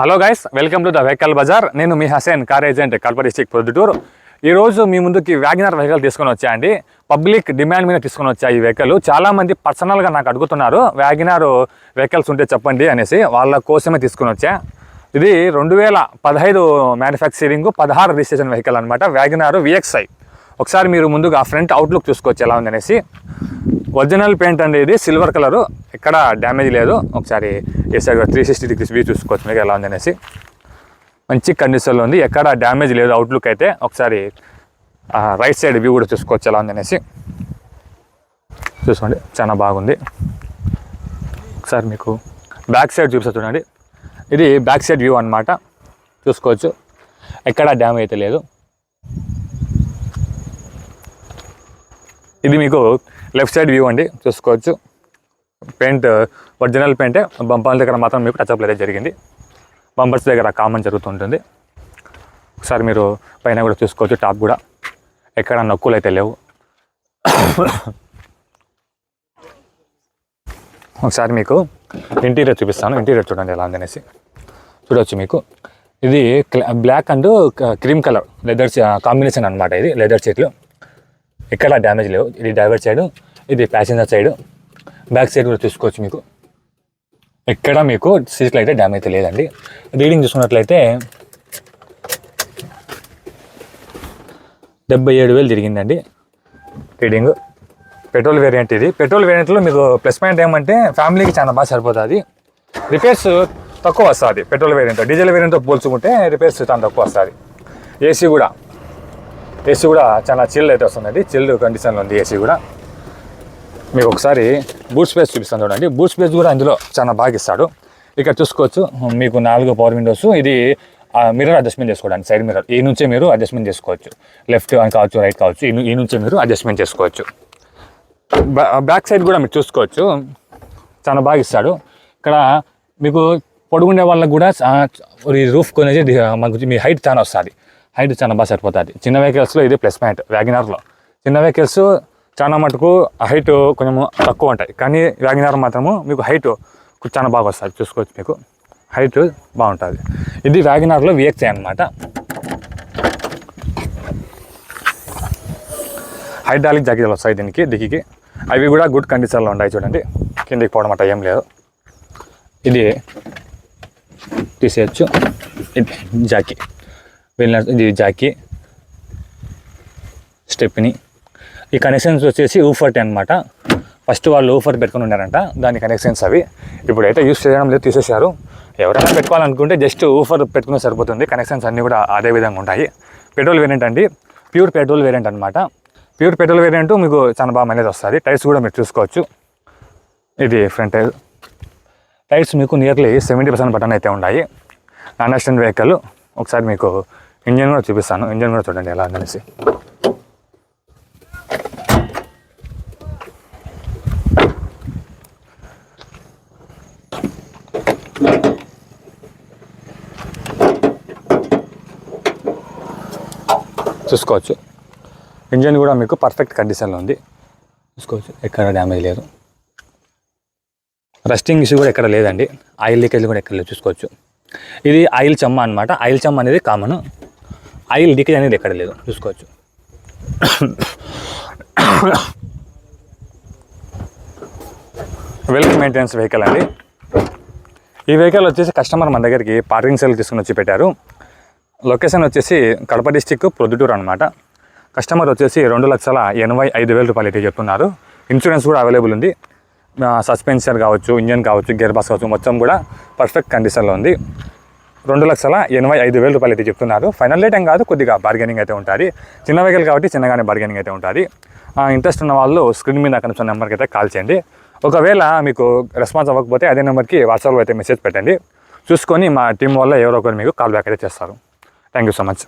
Hello guys welcome to the vehicle bazaar నేను మీ Haseen car agent Kadapa district Proddatur ఈ రోజు మీ ముందుకి Wagon R vehicle తీసుకొని వచ్చాయండి. పబ్లిక్ డిమాండ్ మీద తీసుకొని వచ్చాయి ఈ వెహికల్ చాలామంది పర్సనల్గా నాకు అడుగుతున్నారు వ్యాగనార్ వెహికల్స్ ఉంటే చెప్పండి అనేసి వాళ్ళ కోసమే తీసుకొని వచ్చా. ఇది రెండు వేల పదహైదు మ్యానుఫ్యాక్చరింగ్ పదహారు రిజిస్ట్రేషన్ వెహికల్ అనమాట వ్యాగనార్ విఎక్స్ఐ ఒకసారి మీరు ముందుగా ఫ్రంట్ అవుట్లుక్ చూసుకోవచ్చు ఎలా ఉందనేసి ఒరిజినల్ పెయింట్ అండి ఇది సిల్వర్ కలరు. ఎక్కడ డ్యామేజ్ లేదు. ఒకసారి ఏ side three sixty degrees view చూసుకోవచ్చు మీకు ఎలా ఉందనేసి. మంచి కండిషన్లో ఉంది. ఎక్కడ డ్యామేజ్ లేదు. అవుట్లుక్ అయితే ఒకసారి రైట్ సైడ్ వ్యూ కూడా చూసుకోవచ్చు ఎలా ఉందనేసి. చూసుకోండి. చాలా బాగుంది. ఒకసారి మీకు బ్యాక్ సైడ్ చూపిస్తా చూడండి. ఇది బ్యాక్ సైడ్ వ్యూ అన్నమాట. చూసుకోవచ్చు. ఎక్కడ డ్యామేజ్ అయితే లేదు. ఇది మీకు లెఫ్ట్ సైడ్ వ్యూ అండి. చూసుకోవచ్చు. పెయింట్ ఒరిజినల్ పెయింటే బంపర్ల దగ్గర మాత్రం మీకు టచ్అప్ అయితే జరిగింది. బంపర్స్ దగ్గర కామన్ జరుగుతుంటుంది. ఒకసారి మీరు పైన కూడా చూసుకోవచ్చు టాప్ కూడా. ఎక్కడ నొక్కులు అయితే లేవు. ఒకసారి మీకు ఇంటీరియర్ చూపిస్తాను. ఇంటీరియర్ చూడండి ఎలా ఉందనేసి చూడవచ్చు మీకు. ఇది black and cream colour leather combination అనమాట ఇది. లెదర్ సీట్లు ఎక్కడ డ్యామేజ్ లేవు. ఇది డ్రైవర్ సైడ్ ఇది ప్యాసింజర్ సైడ్ బ్యాక్ సైడ్ కూడా చూసుకోవచ్చు మీకు. ఎక్కడ మీకు సీట్లు అయితే డ్యామేజ్ లేదండి. రీడింగ్ చూసుకున్నట్లయితే డెబ్బై ఏడు వేలు తిరిగిందండి. రీడింగ్ పెట్రోల్ వేరియంట్ ఇది. పెట్రోల్ వేరియంట్లో మీకు ప్లస్ పాయింట్ ఏమంటే ఫ్యామిలీకి చాలా బాగా సరిపోతుంది. రిపేర్స్ తక్కువ వస్తుంది. పెట్రోల్ వేరియంట్ డీజిల్ వేరియంట్తో పోల్చుకుంటే రిపేర్స్ చాలా తక్కువ వస్తుంది. ఏసీ కూడా. ఏసీ కూడా చాలా చిల్ అయితే వస్తుందండి. చిల్ కండిషన్లో ఉంది ఏసీ కూడా. మీకు ఒకసారి బూట్ స్పేస్ చూపిస్తాను చూడండి. బూట్ స్పేస్ కూడా అందులో చాలా బాగా ఇస్తాడు. ఇక్కడ చూసుకోవచ్చు మీకు నాలుగు పవర్ విండోస్ ఇది మిర్రర్ అడ్జస్ట్మెంట్ చేసుకోవడానికి సైడ్ మిర్రర్ ఈ నుంచే మీరు అడ్జస్ట్మెంట్ చేసుకోవచ్చు. లెఫ్ట్ అని కావచ్చు రైట్ కావచ్చు ఈ నుంచే మీరు అడ్జస్ట్మెంట్ చేసుకోవచ్చు. బ్యా- బ్యాక్ సైడ్ కూడా మీరు చూసుకోవచ్చు. చాలా బాగా ఇస్తాడు. ఇక్కడ మీకు పొడుగుండే వాళ్ళకు కూడా ఈ రూఫ్ కొనేది మాకు మనకు మీ హైట్ చాలా వస్తుంది. హైట్ చాలా బాగా సరిపోతుంది. చిన్న వెహికల్స్లో ఇది ప్లస్ పాయింట్ వ్యాగినార్లో. చిన్న వెహికల్స్ చాలా మటుకు హైట్ కొంచెం తక్కువ ఉంటాయి. కానీ వ్యాగినార్ మాత్రము మీకు హైట్ చాలా బాగా వస్తుంది. చూసుకోవచ్చు మీకు. హైట్ బాగుంటుంది. ఇది వ్యాగినార్లో విఎక్సీ అనమాట హైడ్రాలిక్ జాకెట్లు వస్తాయి దీనికి దిగికి అవి కూడా గుడ్ కండిషన్లో ఉన్నాయి చూడండి. కిందికి పోవడం అట్ట ఏం లేదు. ఇది తీసేయచ్చు. ఇది జాకీ. వెళ్ళిన ఇది జాకీ. స్టెప్ని. ఈ కనెక్షన్స్ వచ్చేసి ఊఫర్ట్ అనమాట ఫస్ట్ వాళ్ళు ఊఫర్ పెట్టుకుని ఉన్నారంట. దాని కనెక్షన్స్ అవి. ఇప్పుడైతే యూస్ చేయడం లేదు తీసేశారు. ఎవరైనా పెట్టుకోవాలనుకుంటే జస్ట్ ఊఫర్ పెట్టుకునే సరిపోతుంది. కనెక్షన్స్ అన్నీ కూడా అదే విధంగా ఉంటాయి. పెట్రోల్ వేరియంట్ అండి. ప్యూర్ పెట్రోల్ వేరియంట్ అనమాట ప్యూర్ పెట్రోల్ వేరియంట్ మీకు చాలా బాగా మైలేజ్ వస్తుంది. టైర్స్ కూడా మీరు చూసుకోవచ్చు. ఇది ఫ్రంట్ టైర్ టైర్స్ మీకు నియర్లీ సెవెంటీ పర్సెంట్ బటన్ అయితే ఉన్నాయి. నాన్ యాక్సిడెంట్ వెహికల్ ఒకసారి మీకు ఇంజన్ కూడా చూపిస్తాను. ఇంజన్ కూడా చూడండి ఎలా ఉందనేసి. చూసుకోవచ్చు. ఇంజన్ కూడా మీకు పర్ఫెక్ట్ కండిషన్లో ఉంది. చూసుకోవచ్చు. ఎక్కడ డ్యామేజ్ లేదు. రస్టింగ్ ఇష్యూ కూడా ఎక్కడ లేదండి. ఆయిల్ లీకేజ్ కూడా ఎక్కడ లేదు. చూసుకోవచ్చు. ఇది ఆయిల్ చెమ్మ అనమాట ఆయిల్ చెమ్మ అనేది కామన్ ఆయిల్ లీకేజ్ అనేది ఎక్కడ లేదు. చూసుకోవచ్చు. వెల్ మెయింటెనెన్స్ వెహికల్ అండి. ఈ వెహికల్ వచ్చేసి కస్టమర్ మన దగ్గరికి పార్కింగ్ సెల్ తీసుకుని వచ్చి పెట్టారు. లొకేషన్ వచ్చేసి కడప డిస్టిక్ ప్రొద్దుటూరు అనమాట కస్టమర్ వచ్చేసి రెండు లక్షల ఎనభై ఐదు వేల రూపాయలు అయితే చెప్తున్నారు. ఇన్సూరెన్స్ కూడా అవైలబుల్ ఉంది. సస్పెన్షన్ కావచ్చు ఇంజన్ కావచ్చు గేర్ బాక్స్ కావచ్చు మొత్తం కూడా పర్ఫెక్ట్ కండిషన్లో ఉంది. రెండు లక్షల ఎనభై ఐదు వేల రూపాయలు అయితే చెప్తున్నారు. ఫైనల్ రేట్ ఏం కాదు కొద్దిగా బార్గెనింగ్ అయితే ఉంటుంది. చిన్న వెహికల్ కాబట్టి చిన్నగానే బార్గెనింగ్ అయితే ఉంటుంది. ఇంట్రెస్ట్ ఉన్న వాళ్ళు స్క్రీన్ మీద కనిపిస్తున్న నెంబర్కి అయితే కాల్ చేయండి. ఒకవేళ మీకు రెస్పాన్స్ అవ్వకపోతే అదే నెంబర్కి వాట్సాప్లో అయితే మెసేజ్ పెట్టండి. చూసుకొని మా టీం వల్ల ఎవరో ఒకరు మీకు కాల్ బ్యాక్ అయితే చేస్తారు. Thank you so much